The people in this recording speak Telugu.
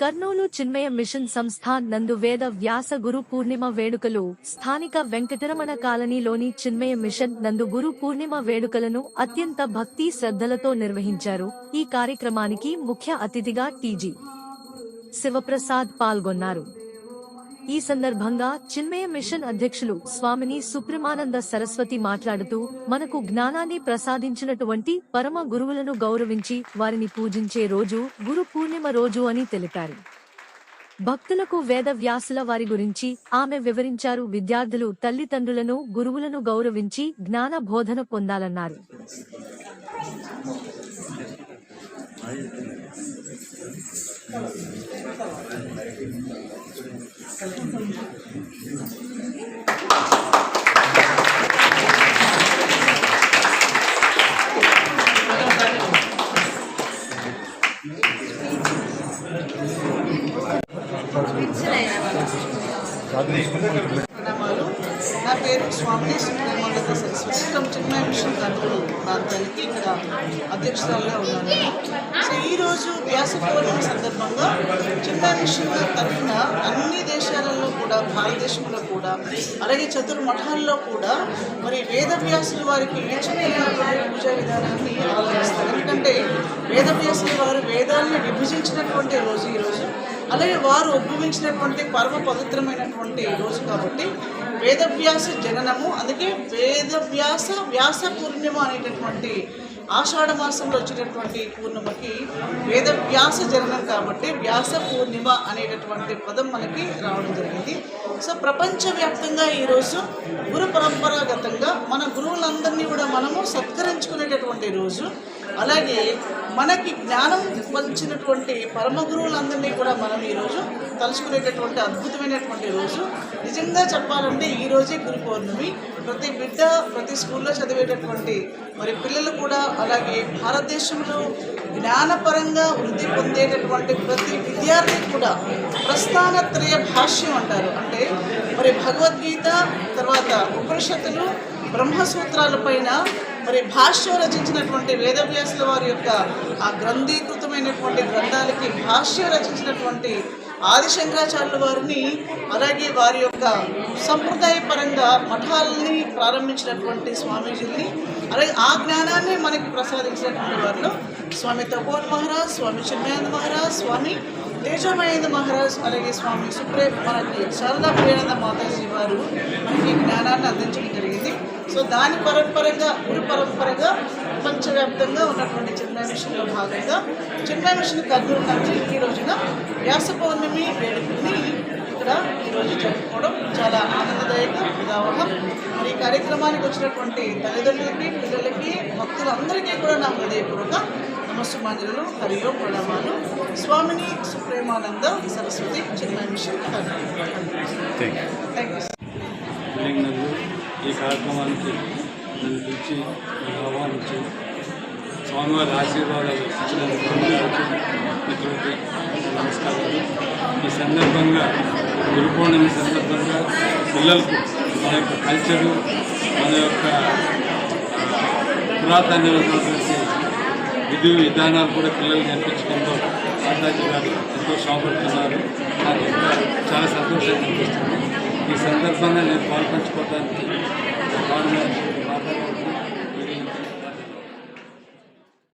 కర్నూలు చిన్మయ మిషన్ సంస్థ నందు వేద వ్యాస గురు పూర్ణిమ వేడుకలు. స్థానిక వెంకటరమణ కాలనీలోని చిన్మయ మిషన్ నందు గురు పూర్ణిమ వేడుకలను అత్యంత భక్తి శ్రద్ధలతో నిర్వహించారు. ఈ కార్యక్రమానికి ముఖ్య అతిథిగా టీజీ శివప్రసాద్ పాల్గొన్నారు. ఈ సందర్భంగా చిన్మయ మిషన్ అధ్యక్షులు స్వామిని సుప్రమానంద సరస్వతి మాట్లాడుతూ మనకు జ్ఞానాన్ని ప్రసాదించినటువంటి పరమ గురువులను గౌరవించి వారిని పూజించే రోజు గురు పూర్ణిమ రోజు అని తెలిపారు. భక్తులకు వేద వ్యాసుల వారి గురించి ఆమె వివరించారు. విద్యార్థులు తల్లిదండ్రులను గురువులను గౌరవించి జ్ఞాన బోధన పొందాలన్నారు. ప్రణామాలు నా పేరు స్వామి సుబ్రహ్మణ్య సరస్వతి. ఫ్రమ్ చిన్మయ మిషన్ కర్నూలు ప్రాంతానికి ఇక్కడ అధ్యక్షురాలుగా ఉన్నాను. సో ఈరోజు వ్యాస పౌర్ణమి సందర్భంగా చిన్మయ మిషన్ తరఫున అన్ని దేశాలలో కూడా భారతదేశంలో కూడా అలాగే చతుర్మఠాల్లో కూడా మరి వేదవ్యాసుల వారికి విచిత్రమైనటువంటి పూజా విధానాన్ని ఆలోచిస్తారు. ఎందుకంటే వేదవ్యాసుల వారు వేదాలను విభజించినటువంటి రోజు ఈరోజు అలాగే వారు ఉద్భవించినటువంటి పరమ పవిత్రమైనటువంటి రోజు కాబట్టి వేదవ్యాస జననము అందుకే వేదవ్యాస వ్యాస పూర్ణిమ అనేటటువంటి ఆషాఢ మాసంలో వచ్చినటువంటి పూర్ణిమకి వేద వ్యాస జననం కాబట్టి వ్యాస పూర్ణిమ అనేటటువంటి పదం మనకి రావడం జరిగింది. సో ప్రపంచవ్యాప్తంగా ఈరోజు గురు పరంపరాగతంగా మన గురువులందరినీ కూడా మనము సత్కరించుకునేటటువంటి రోజు. అలాగే మనకి జ్ఞానం పంచినటువంటి పరమ గురువులందరినీ కూడా మనం ఈరోజు కలుసుకునేటటువంటి అద్భుతమైనటువంటి రోజు. నిజంగా చెప్పాలంటే ఈ రోజే గురు పౌర్ణమి. ప్రతి బిడ్డ ప్రతి స్కూల్లో చదివేటటువంటి మరి పిల్లలు కూడా అలాగే భారతదేశంలో జ్ఞానపరంగా వృద్ధి పొందేటటువంటి ప్రతి విద్యార్థి కూడా ప్రస్థానత్రయ భాష్యం అంటారు. అంటే మరి భగవద్గీత తర్వాత ఉపనిషత్తులు బ్రహ్మసూత్రాలపైన మరి భాష్యం రచించినటువంటి వేదవ్యాసుల వారి యొక్క ఆ గ్రంథీకృతమైనటువంటి గ్రంథాలకి భాష్యం రచించినటువంటి ఆదిశంకరాచార్యుల వారిని అలాగే వారి యొక్క సంప్రదాయపరంగా మఠాలని ప్రారంభించినటువంటి స్వామీజీని అలాగే ఆ జ్ఞానాన్ని మనకి ప్రసాదించినటువంటి వారిలో స్వామి తపోన్ మహారాజ్ స్వామి చిన్మయానంద మహారాజ్ స్వామి తేజమయానంద మహారాజ్ అలాగే స్వామి సుప్రే మనకి శారదా ప్రియానంద మాతాజీ వారు మనకి ఈ జ్ఞానాన్ని అందించడం జరిగింది. సో దాని పరంపరగా గురు పరంపరగా ప్రపంచవ్యాప్తంగా ఉన్నటువంటి చిన్మయ మిషన్లో భాగంగా చిన్మయ మిషన్ కర్నూలు నుంచి ఈ రోజున వ్యాస పౌర్ణమి వేడుకని ఇక్కడ ఈరోజు జరుపుకోవడం చాలా ఆనందదాయక ఉదాహరణ. మరి ఈ కార్యక్రమానికి వచ్చినటువంటి తల్లిదండ్రులకి పిల్లలకి భక్తులందరికీ కూడా నా హృదయపూర్వక నమస్సుమాంజలు హరి ఓం ప్రణామాలు. Swamini Supremananda Saraswati Chinmaya Mission Kurnool thank you ఈ కార్యక్రమానికి నన్ను పిలిచి ఆహ్వానించి స్వామివారి ఆశీర్వాదాలు ఇచ్చినందుకు మిత్రులకి నమస్కారాలు. ఈ సందర్భంగా గురు పౌర్ణమి సందర్భంగా పిల్లలకు మన యొక్క కల్చరు మన యొక్క ఆ, పురాతనమైనటువంటి విధి విధానాలు కూడా పిల్లలు నేర్పించడంలో మాతాజీ గారు ఎంతో శ్రమపడుతున్నారు నాకు చాలా సంతోషంగా అనిపిస్తుంది. ఈ సందర్భంగా నేను పాల్పంచుకోవడానికి కారణం